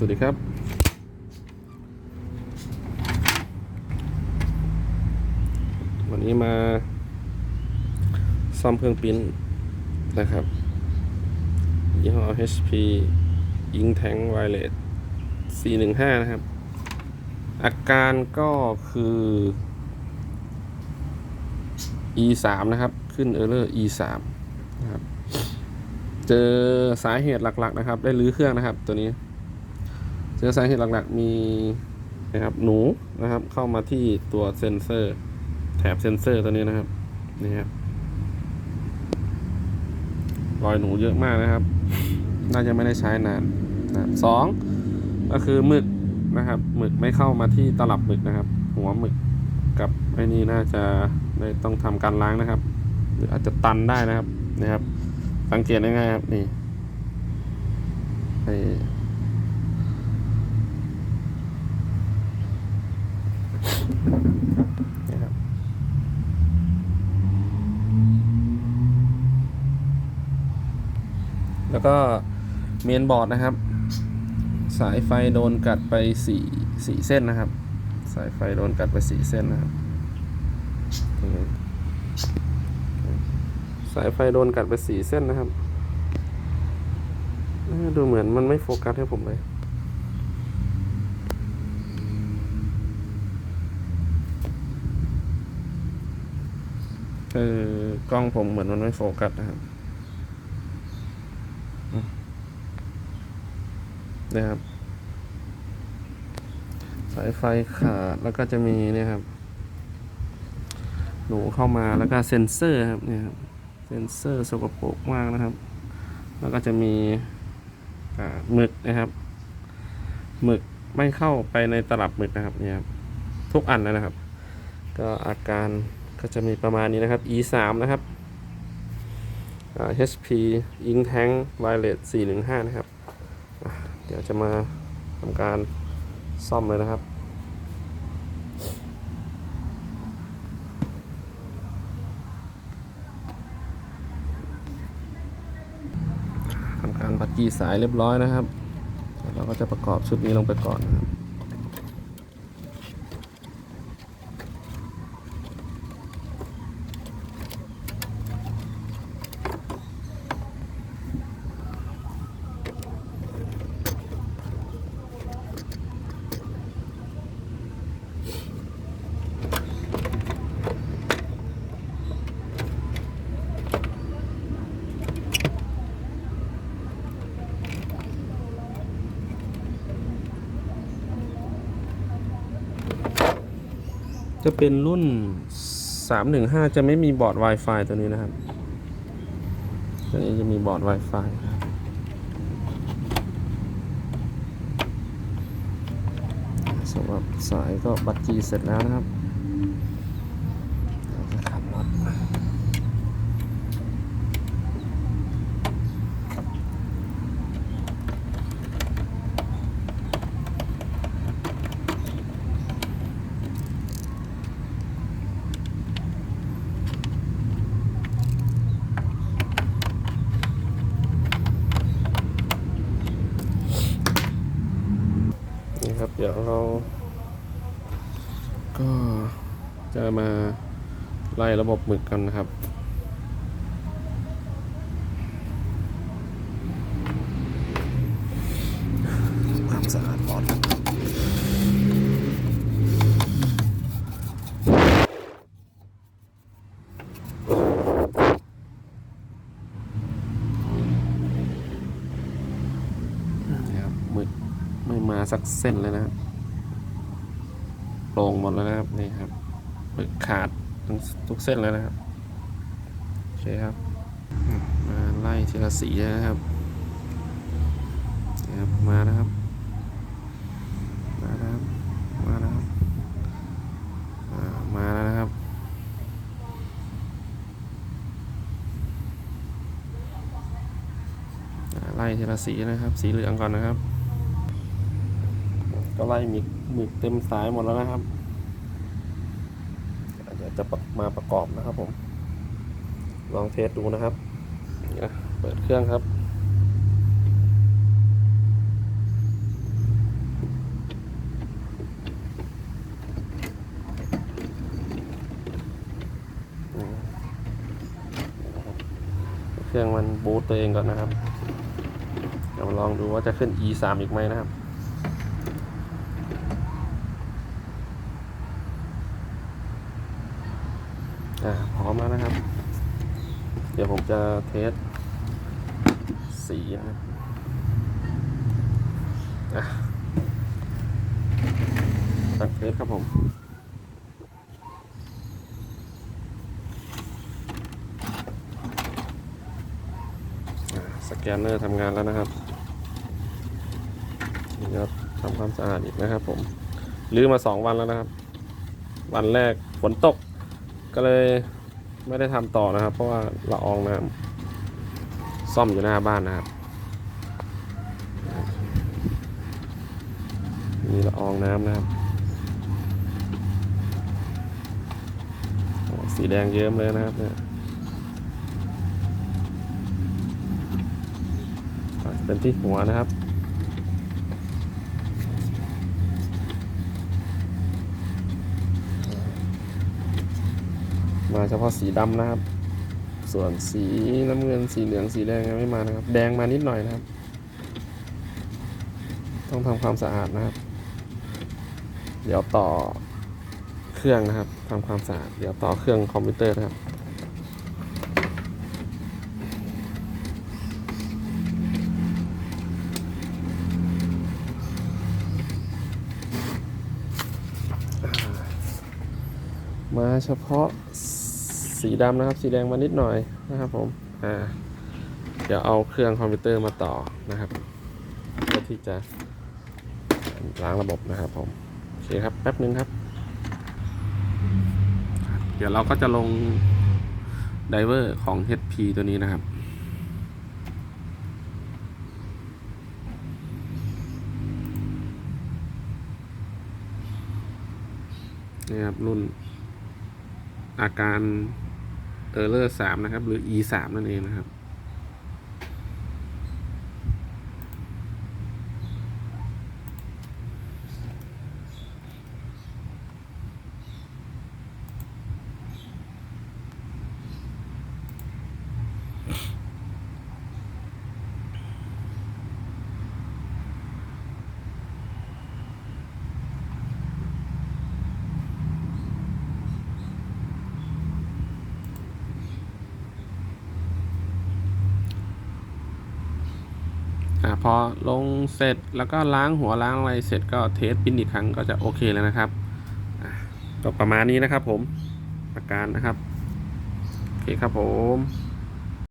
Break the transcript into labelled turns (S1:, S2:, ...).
S1: สวัสดีครับ วันนี้มาซ่อมเครื่องปิ้นนะครับ ยี่ห้อ HP Ink Tank Wireless 415 นะครับ อาการก็คือ E 3 นะครับ ขึ้น Error E 3 นะครับ เจอสาเหตุหลักๆนะครับ ได้รื้อเครื่องนะครับตัวนี้ เจอสาเหตุหลักๆมีนะครับหนูนะครับเข้ามาที่ตัวเซนเซอร์แถบเซนเซอร์ตัวนี้นะครับนี่ครับรอยหนูเยอะมากนะครับ น่าจะไม่ได้ใช้นานนะสองก็คือหมึกนะครับหมึกไม่เข้ามาที่ตลับหมึกนะครับ หัวหมึกกับไอ้นี่น่าจะได้ต้องทำการล้างนะครับ หรืออาจจะตันได้นะครับนะครับ สังเกตง่ายๆครับนี่ไอ ก็เมนบอร์ดนะครับ สายไฟโดนกัดไปสี่สี่เส้นนะครับ สายไฟโดนกัดไปสี่เส้นนะครับสายไฟโดนกัดไปสี่เส้นนะครับดูเหมือนมันไม่โฟกัสให้ผมเลยเออกล้องผมเหมือนมันไม่โฟกัสนะครับ นะครับ สายไฟขาดแล้วก็จะมีเนี่ยครับหนูเข้ามาแล้วก็เซ็นเซอร์ครับเนี่ยครับเซ็นเซอร์สกปรกมากนะครับ แล้วก็จะมีอ่าหมึกนะครับหมึกไม่เข้าไปในตลับหมึกนะครับเนี่ยครับทุกอันนะครับ ก็อาการก็จะมีประมาณนี้นะครับ e 3นะครับ HP Ink Tank Wireless 415 นะครับ ดี๋ยวจะมาทำการซ่อมเลยนะครับ ทำการบัดกี้สายเรียบร้อยนะครับเดี๋ยวเราก็จะประกอบชุดนี้ลงไปก่อนนะครับ จะเป็นรุ่น 315 จะไม่มีบอร์ด Wi-Fi ตัวนี้นะครับตัวนี้จะมีบอร์ด Wi-Fi ครับสำหรับสายก็บัตรจีเสร็จแล้วนะครับเราจะขับน็อตนี่ครับ เดี๋ยวเรา ก็จะมาไล่ระบบหมึกกันนะครับ ความสะอาดปลอดนี่ครับหมึกไม่มาสักเส้นเลยนะครับ โปร่งหมดแล้วนะครับนี่ครับหมึกขาดทั้งทุกเส้นเลยนะครับโอเคครับมาไล่ทีละสีนะครับครับมาแล้วครับ มาแล้วครับ มาแล้วครับมาแล้วนะครับไล่ทีละสีนะครับ สีเหลืองก่อนนะครับ ก็ไล่มึก หมึกเต็มสายหมดแล้วนะครับเดี๋ยวจะมาประกอบนะครับผม ลองเทสดูนะครับเปิดเครื่องครับเครื่องมันบูตตัวเองก่อนนะครับ เดี๋ยวลองดูว่าจะขึ้น e 3อีกไหมนะครับ อ่าพร้อมแล้วนะครับ เดี๋ยวผมจะเทสสีนะครับอะตัดเทสครับผมสแกนเนอร์ทำงานแล้วนะครับนี่ครับทำความสะอาดอีกนะครับผม ลื้อมาสองวันแล้วนะครับ วันแรกฝนตก ก็เลยไม่ได้ทำต่อนะครับ เพราะว่าละอองน้ำซ่อมอยู่หน้าบ้านนะครับมีละอองน้ำนะครับสีแดงเยิ้มเลยนะครับเนี่ยเป็นที่หัวนะครับ มาเฉพาะสีดำนะครับ ส่วนสีน้ำเงินสีเหลืองสีแดงยังไม่มานะครับ แดงมานิดหน่อยนะครับ ต้องทำความสะอาดนะครับ เดี๋ยวต่อเครื่องนะครับทำความสะอาดเดี๋ยวต่อเครื่องคอมพิวเตอร์นะครับมาเฉพาะ สีดำนะครับ สีแดงมานิดหน่อยนะครับผมอ่าเดี๋ยวเอาเครื่องคอมพิวเตอร์มาต่อนะครับเพื่อที่จะล้างระบบนะครับผมโอเคครับแป๊บนึงครับ เดี๋ยวเราก็จะลงไดเวอร์ของ HP ตัวนี้นะครับนี่ครับรุ่นอาการ เออร์เลอร์สามนะครับ หรือ e สามนั่นเองนะครับ อ่าพอลงเสร็จแล้วก็ล้างหัวล้างอะไรเสร็จก็เทสปิ้นอีกครั้งก็จะโอเคแล้วนะครับอะก็ประมาณนี้นะครับผมอาการนะครับ โอเคครับผม